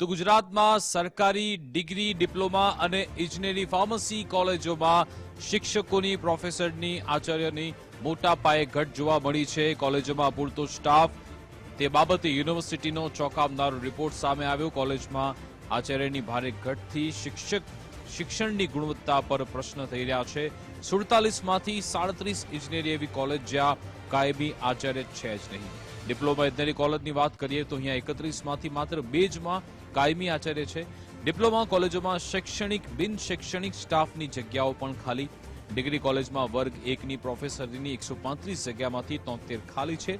તો ગુજરાતમાં સરકારી ડિગ્રી, ડિપ્લોમા અને ઇજનેરી ફાર્મસી કોલેજોમાં શિક્ષકોની, પ્રોફેસરની, આચાર્યની મોટા પાયે ઘટ જોવા મળી છે. કોલેજોમાં પૂરતો સ્ટાફ, તે બાબતે યુનિવર્સિટીનો ચોંકાવનારો રિપોર્ટ સામે આવ્યો. કોલેજમાં આચાર્યની ભારે ઘટથી શિક્ષક, શિક્ષણની ગુણવત્તા પર પ્રશ્ન થઈ રહ્યા છે. સુડતાલીસમાંથી સાડત્રીસ ઇજનેરી એવી કોલેજ જ્યાં કાયમી આચાર્ય છે જ નહીં. ડિપ્લોમા ઇજનેરી કોલેજની વાત કરીએ તો અહીંયા એકત્રીસમાંથી માત્ર બે જમાં કાયમી આચાર્ય છે. ડિપ્લોમા કોલેજોમાં શૈક્ષણિક બિન શૈક્ષણિક સ્ટાફની જગ્યાઓ પણ ખાલી. ડિગ્રી કોલેજમાં વર્ગ એકની પ્રોફેસરની એકસો પાંત્રીસ જગ્યામાંથી તોતેર ખાલી છે.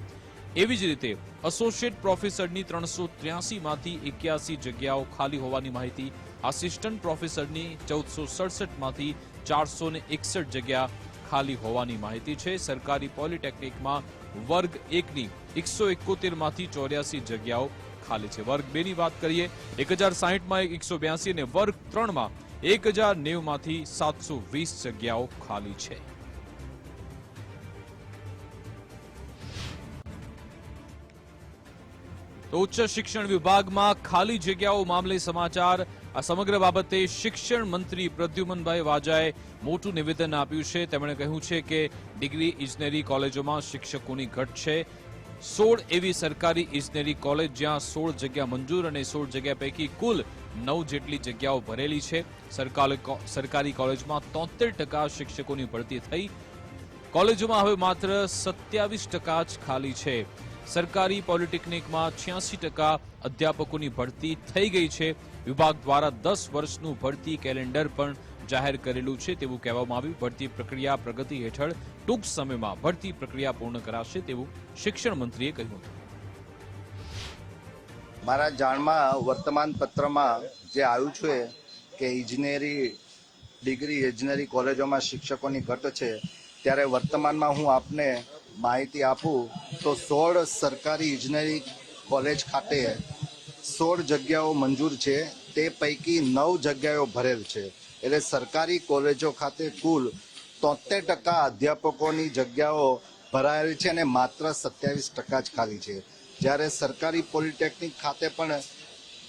એવી જ રીતે એસોસિએટ પ્રોફેસરની ત્રણસો ત્ર્યાસીમાંથી એક્યાસી જગ્યાઓ ખાલી હોવાની માહિતી. આસિસ્ટન્ટ પ્રોફેસરની ચૌદસો સડસઠમાંથી ચારસો ને એકસઠ જગ્યા ખાલી હોવાની માહિતી છે. સરકારી પોલિટેકનિકમાં વર્ગ એકની એકસો એકોતેરમાંથી ચોર્યાસી જગ્યાઓ ખાલી છે. વર્ગ બેની વાત કરીએ એક હજાર સાહીઠમાં એકસો બ્યાસી અને વર્ગ ત્રણમાં એક હજાર નેવમાંથી સાતસો વીસ જગ્યાઓ ખાલી છે. તો ઉચ્ચ શિક્ષણ વિભાગમાં ખાલી જગ્યાઓ મામલે સમાચાર. આ સમગ્ર બાબતે શિક્ષણ મંત્રી પ્રદ્યુમનભાઈ વાજાએ મોટું નિવેદન આપ્યું છે. તેમણે કહ્યું છે કે ડિગ્રી ઇજનેરી કોલેજોમાં શિક્ષકોની ઘટ છે. સોળ એવી સરકારી ઇજનેરી કોલેજ જ્યાં સોળ જગ્યા મંજૂર અને સોળ જગ્યા પૈકી કુલ નવ જેટલી જગ્યાઓ ભરેલી છે. સરકાર- કોલેજમાં તોતેર ટકા શિક્ષકોની ભરતી થઈ. કોલેજોમાં હવે માત્ર સત્યાવીસ ટકા જ ખાલી છે. સરકારી પોલિટેકનિકમાં છ્યાસી ટકા અધ્યાપકોની ભરતી થઈ ગઈ છે. વિભાગ દ્વારા દસ વર્ષનું ભરતી કેલેન્ડર પણ જાહેર કરેલું છે તેવું કહેવામાં આવ્યું. ભરતી પ્રક્રિયા પ્રગતિ હેઠળ ટૂંક સમયમાં ભરતી પ્રક્રિયા પૂર્ણ કરાશે તેવું શિક્ષણ મંત્રીએ કહ્યું મારા જાણમાં વર્તમાન પત્રમાં જે આવ્યું છે કે ઇજનેરી ડિગ્રી, ઇજનેરી કોલેજોમાં શિક્ષકોની ઘટ છે, ત્યારે વર્તમાનમાં હું આપને માહિતી આપું તો સોળ સરકારી ઇજનેરી કોલેજ ખાતે સોળ જગ્યાઓ મંજૂર છે. તે પૈકી નવ જગ્યાઓ ભરેલ છે. એટલે સરકારી કોલેજો ખાતે કુલ તોતેર ટકા અધ્યાપકોની જગ્યાઓ ભરાયેલ છે અને માત્ર સત્યાવીસ ટકા જ ખાલી છે. જ્યારે સરકારી પોલિટેકનિક ખાતે પણ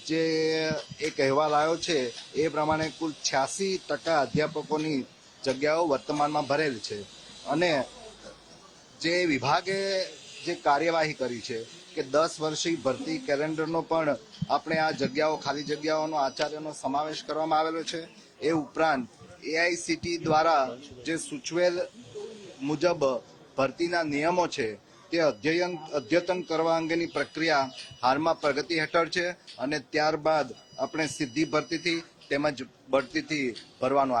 જે એક અહેવાલ આવ્યો છે, એ પ્રમાણે કુલ છ્યાસી ટકા અધ્યાપકોની જગ્યાઓ વર્તમાનમાં ભરેલ છે. અને જે વિભાગે જે કાર્યવાહી કરી છે કે દસ વર્ષી ભરતી કેલેન્ડરનો પણ આપણે આ જગ્યાઓ, ખાલી જગ્યાઓનો, આચાર્યનો સમાવેશ કરવામાં આવેલો છે. એ ઉપરાંત એઆઈસીટી દ્વારા જે સૂચવેલ મુજબ ભરતીના નિયમો છે, તે અધ્યયન અધ્યતન કરવા અંગેની પ્રક્રિયા હાલમાં પ્રગતિ હેઠળ છે અને ત્યારબાદ આપણે સીધી ભરતીથી તેમજ બઢતીથી ભરવાનું આયોજન